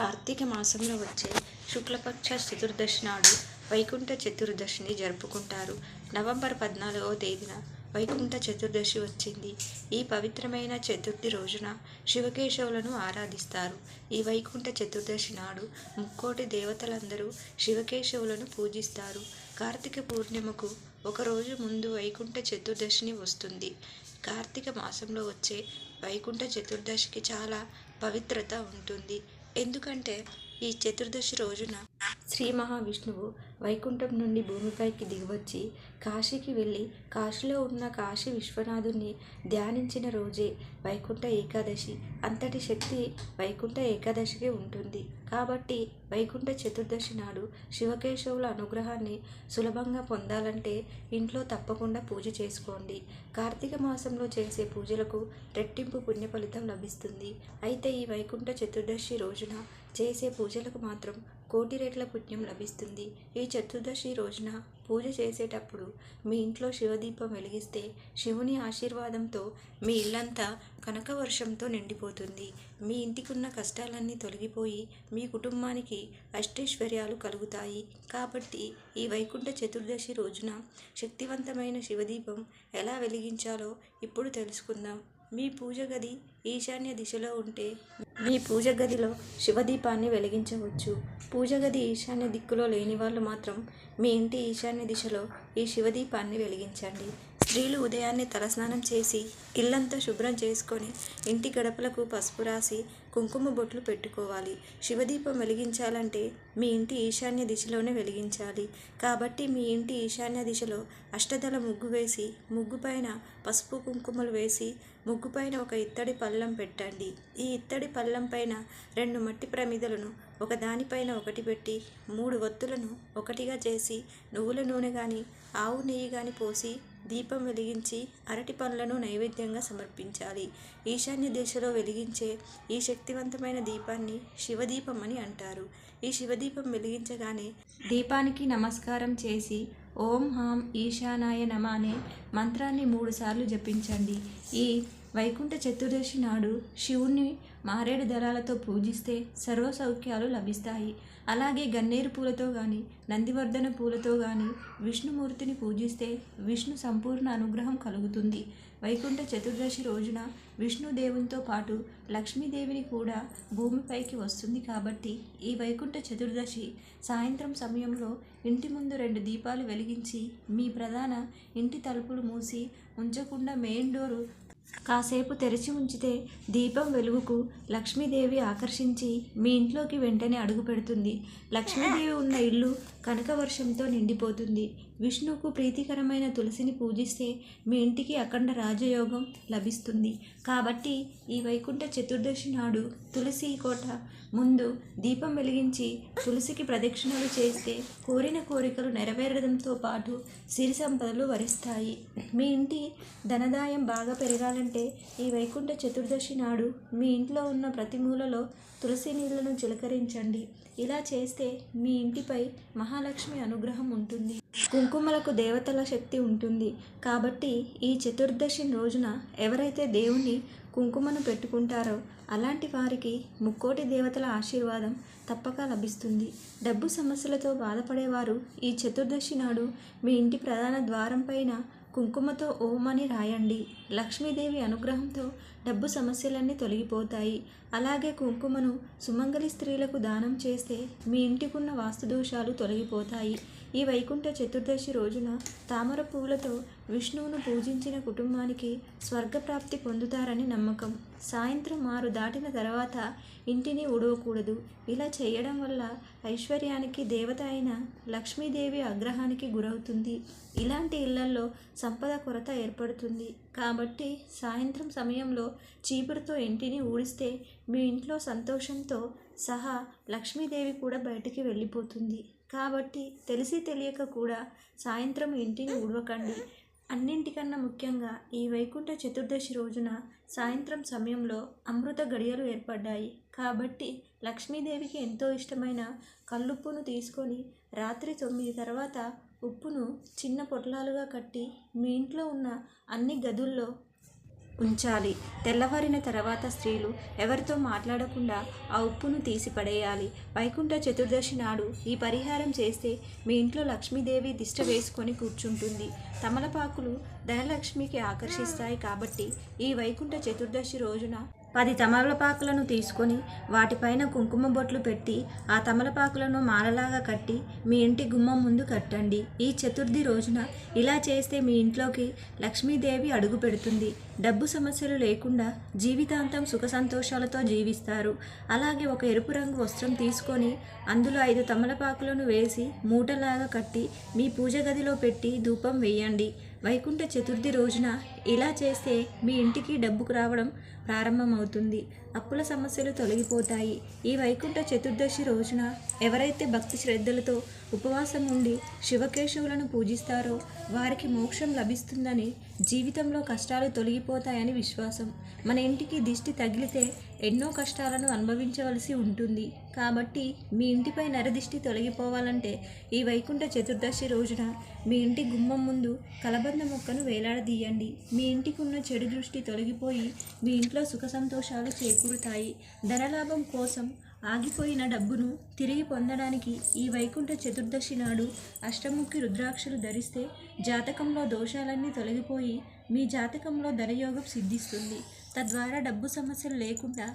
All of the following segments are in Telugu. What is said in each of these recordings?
కార్తీక మాసంలో వచ్చే శుక్లపక్ష చతుర్దశి నాడు వైకుంఠ చతుర్దశిని జరుపుకుంటారు. నవంబర్ పద్నాలుగవ తేదీన వైకుంఠ చతుర్దశి వచ్చింది. ఈ పవిత్రమైన చతుర్థి రోజున శివకేశవులను ఆరాధిస్తారు. ఈ వైకుంఠ చతుర్దశి నాడు ముక్కోటి దేవతలందరూ శివకేశవులను పూజిస్తారు. కార్తీక పూర్ణిమకు ఒకరోజు ముందు వైకుంఠ చతుర్దశిని వస్తుంది. కార్తీక మాసంలో వచ్చే వైకుంఠ చతుర్దశికి చాలా పవిత్రత ఉంటుంది. ఎందుకంటే ఈ చతుర్దశి రోజున శ్రీ మహావిష్ణువు వైకుంఠం నుండి భూమిపైకి దిగివచ్చి కాశీకి వెళ్ళి కాశీలో ఉన్న కాశీ విశ్వనాథుని ధ్యానించిన రోజే వైకుంఠ ఏకాదశి. అంతటి శక్తి వైకుంఠ ఏకాదశికి ఉంటుంది. కాబట్టి వైకుంఠ చతుర్దశి నాడు శివకేశవుల అనుగ్రహాన్ని సులభంగా పొందాలంటే ఇంట్లో తప్పకుండా పూజ చేసుకోండి. కార్తీక మాసంలో చేసే పూజలకు రెట్టింపు పుణ్య ఫలితం లభిస్తుంది. అయితే ఈ వైకుంఠ చతుర్దశి రోజున చేసే పూజలకు మాత్రం కోటి రేట్ల పుణ్యం లభిస్తుంది. ఈ చతుర్దశి రోజున పూజ చేసేటప్పుడు మీ ఇంట్లో శివదీపం వెలిగిస్తే శివుని ఆశీర్వాదంతో మీ ఇల్లంతా కనక వర్షంతో నిండిపోతుంది. మీ ఇంటికున్న కష్టాలన్నీ తొలగిపోయి మీ కుటుంబానికి అష్టైశ్వర్యాలు కలుగుతాయి. కాబట్టి ఈ వైకుంఠ చతుర్దశి రోజున శక్తివంతమైన శివదీపం ఎలా వెలిగించాలో ఇప్పుడు తెలుసుకుందాం. మీ పూజ గది ఈశాన్య దిశలో ఉంటే మీ పూజ గదిలో శివదీపాన్ని వెలిగించవచ్చు. పూజ గది ఈశాన్య దిక్కులో లేని వాళ్ళు మాత్రం మీ ఇంటి ఈశాన్య దిశలో ఈ శివదీపాన్ని వెలిగించండి. స్త్రీలు ఉదయాన్నే తలస్నానం చేసి ఇల్లంతా శుభ్రం చేసుకొని ఇంటి గడపలకు పసుపు రాసి కుంకుమ బొట్లు పెట్టుకోవాలి. శివదీపం వెలిగించాలంటే మీ ఇంటి ఈశాన్య దిశలోనే వెలిగించాలి. కాబట్టి మీ ఇంటి ఈశాన్య దిశలో అష్టదళ ముగ్గు వేసి ముగ్గుపైన పసుపు కుంకుమలు వేసి ముగ్గు పైన ఒక ఇత్తడి పళ్ళం పెట్టండి. ఈ ఇత్తడి పళ్ళం పైన రెండు మట్టి ప్రమిదలను ఒక దానిపైన ఒకటి పెట్టి మూడు ఒత్తులను ఒకటిగా చేసి నువ్వుల నూనె కానీ ఆవు నెయ్యి కానీ పోసి దీపం వెలిగించి అరటి పండ్లను నైవేద్యంగా సమర్పించాలి. ఈశాన్య దిశలో వెలిగించే ఈ శక్తివంతమైన దీపాన్ని శివదీపం అని అంటారు. ఈ శివదీపం వెలిగించగానే దీపానికి నమస్కారం చేసి ఓం హాం ఈశానాయ నమ అనే మంత్రాన్ని మూడుసార్లు జపించండి. ఈ వైకుంఠ చతుర్దశి నాడు శివుని మారేడు దళాలతో పూజిస్తే సర్వ సౌఖ్యాలు లభిస్తాయి. అలాగే గన్నేరు పూలతో కానీ నందివర్ధన పూలతో కానీ విష్ణుమూర్తిని పూజిస్తే విష్ణు సంపూర్ణ అనుగ్రహం కలుగుతుంది. వైకుంఠ చతుర్దశి రోజున విష్ణుదేవునితో పాటు లక్ష్మీదేవిని కూడా భూమిపైకి వస్తుంది కాబట్టి ఈ వైకుంఠ చతుర్దశి సాయంత్రం సమయంలో ఇంటి ముందు రెండు దీపాలు వెలిగించి మీ ప్రధాన ఇంటి తలుపులు మూసి ఉంచకుండా మెయిన్ డోరు కాసేపు తెరిచి ఉంచితే దీపం వెలుగుకు లక్ష్మీదేవి ఆకర్షించి మీ ఇంట్లోకి వెంటనే అడుగు పెడుతుంది. లక్ష్మీదేవి ఉన్న ఇల్లు కనకవర్షంతో నిండిపోతుంది. విష్ణువుకు ప్రీతికరమైన తులసిని పూజిస్తే మీ ఇంటికి అఖండ రాజయోగం లభిస్తుంది. కాబట్టి ఈ వైకుంఠ చతుర్దశి నాడు తులసి కోట ముందు దీపం వెలిగించి తులసికి ప్రదక్షిణలు చేస్తే కోరిన కోరికలు నెరవేరడంతో పాటు సిరి సంపదలు వరిస్తాయి. మీ ఇంటి ధనదాయం బాగా పెరగాలంటే ఈ వైకుంఠ చతుర్దశి నాడు మీ ఇంట్లో ఉన్న ప్రతి మూలలో తులసి నీళ్ళను చిలకరించండి. ఇలా చేస్తే మీ ఇంటిపై మహాలక్ష్మి అనుగ్రహం ఉంటుంది. కుంకుమలకు దేవతల శక్తి ఉంటుంది. కాబట్టి ఈ చతుర్దశి రోజున ఎవరైతే దేవుణ్ణి కుంకుమను పెట్టుకుంటారో అలాంటి వారికి ముక్కోటి దేవతల ఆశీర్వాదం తప్పక లభిస్తుంది. డబ్బు సమస్యలతో బాధపడేవారు ఈ చతుర్దశి నాడు మీ ఇంటి ప్రధాన ద్వారం పైన కుంకుమతో ఓం అని రాయండి. లక్ష్మీదేవి అనుగ్రహంతో డబ్బు సమస్యలన్నీ తొలగిపోతాయి. అలాగే కుంకుమను సుమంగలి స్త్రీలకు దానం చేస్తే మీ ఇంటికున్న వాస్తు దోషాలు తొలగిపోతాయి. ఈ వైకుంఠ చతుర్దశి రోజున తామర పువ్వులతో విష్ణువును పూజించిన కుటుంబానికి స్వర్గప్రాప్తి పొందుతారని నమ్మకం. సాయంత్రం ఆరు దాటిన తర్వాత ఇంటిని ఉడవకూడదు ఇలా చేయడం వల్ల ఐశ్వర్యానికి దేవత అయిన లక్ష్మీదేవి ఆగ్రహానికి గురవుతుంది. ఇలాంటి ఇళ్ళల్లో సంపద కొరత ఏర్పడుతుంది. కాబట్టి సాయంత్రం సమయంలో చీపురుతో ఇంటిని ఊడిస్తే మీ ఇంట్లో సంతోషంతో సహా లక్ష్మీదేవి కూడా బయటికి వెళ్ళిపోతుంది. కాబట్టి తెలిసి తెలియక కూడా సాయంత్రం ఇంటిని ఊడవకండి. అన్నింటికన్నా ముఖ్యంగా ఈ వైకుంఠ చతుర్దశి రోజున సాయంత్రం సమయంలో అమృత గడియలు ఏర్పడ్డాయి. కాబట్టి లక్ష్మీదేవికి ఎంతో ఇష్టమైన కల్లుప్పును తీసుకొని రాత్రి తొమ్మిది తర్వాత ఉప్పును చిన్న పొట్లాలుగా కట్టి మీ ఇంట్లో ఉన్న అన్ని గదుల్లో ఉంచాలి. తెల్లవారిన తర్వాత స్త్రీలు ఎవరితో మాట్లాడకుండా ఆ ఉప్పును తీసి పడేయాలి. వైకుంఠ చతుర్దశి నాడు ఈ పరిహారం చేస్తే మీ ఇంట్లో లక్ష్మీదేవి దిష్ట వేసుకొని కూర్చుంటుంది. తమలపాకులు ధనలక్ష్మికి ఆకర్షిస్తాయి కాబట్టి ఈ వైకుంఠ చతుర్దశి రోజున పది తమలపాకులను తీసుకొని వాటిపైన కుంకుమ బొట్లు పెట్టి ఆ తమలపాకులను మాలలాగా కట్టి మీ ఇంటి గుమ్మం ముందు కట్టండి. ఈ చతుర్థి రోజున ఇలా చేస్తే మీ ఇంట్లోకి లక్ష్మీదేవి అడుగు పెడుతుంది. డబ్బు సమస్యలు లేకుండా జీవితాంతం సుఖ సంతోషాలతో జీవిస్తారు. అలాగే ఒక ఎరుపు రంగు వస్త్రం తీసుకొని అందులో ఐదు తమలపాకులను వేసి మూటలాగా కట్టి మీ పూజ గదిలో పెట్టి ధూపం వేయండి. వైకుంఠ చతుర్థి రోజున ఇలా చేస్తే మీ ఇంటికి డబ్బుకు రావడం ప్రారంభమవుతుంది. అప్పుల సమస్యలు తొలగిపోతాయి. ఈ వైకుంఠ చతుర్దశి రోజున ఎవరైతే భక్తి శ్రద్ధలతో ఉపవాసం ఉండి శివకేశవులను పూజిస్తారో వారికి మోక్షం లభిస్తుందని జీవితంలో కష్టాలు తొలగిపోతాయని విశ్వాసం. మన ఇంటికి దిష్టి తగిలితే ఎన్నో కష్టాలను అనుభవించవలసి ఉంటుంది. కాబట్టి మీ ఇంటిపై నరదిష్టి తొలగిపోవాలంటే ఈ వైకుంఠ చతుర్దశి రోజున మీ ఇంటి గుమ్మం ముందు కలబంద మొక్కను వేలాడదీయండి. మీ ఇంటికి ఉన్న చెడు దృష్టి తొలగిపోయి మీ ఇంట్లో సుఖ సంతోషాలు చేకూరుతాయి. ధనలాభం కోసం ఆగిపోయిన డబ్బును తిరిగి పొందడానికి ఈ వైకుంఠ చతుర్దశి నాడు అష్టముఖి రుద్రాక్షలు ధరిస్తే జాతకంలో దోషాలన్నీ తొలగిపోయి మీ జాతకంలో ధనయోగం సిద్ధిస్తుంది. తద్వారా డబ్బు సమస్యలు లేకుండా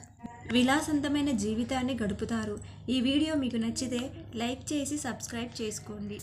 విలాసవంతమైన జీవితాన్ని గడుపుతారు. ఈ వీడియో మీకు నచ్చితే లైక్ చేసి సబ్స్క్రైబ్ చేసుకోండి.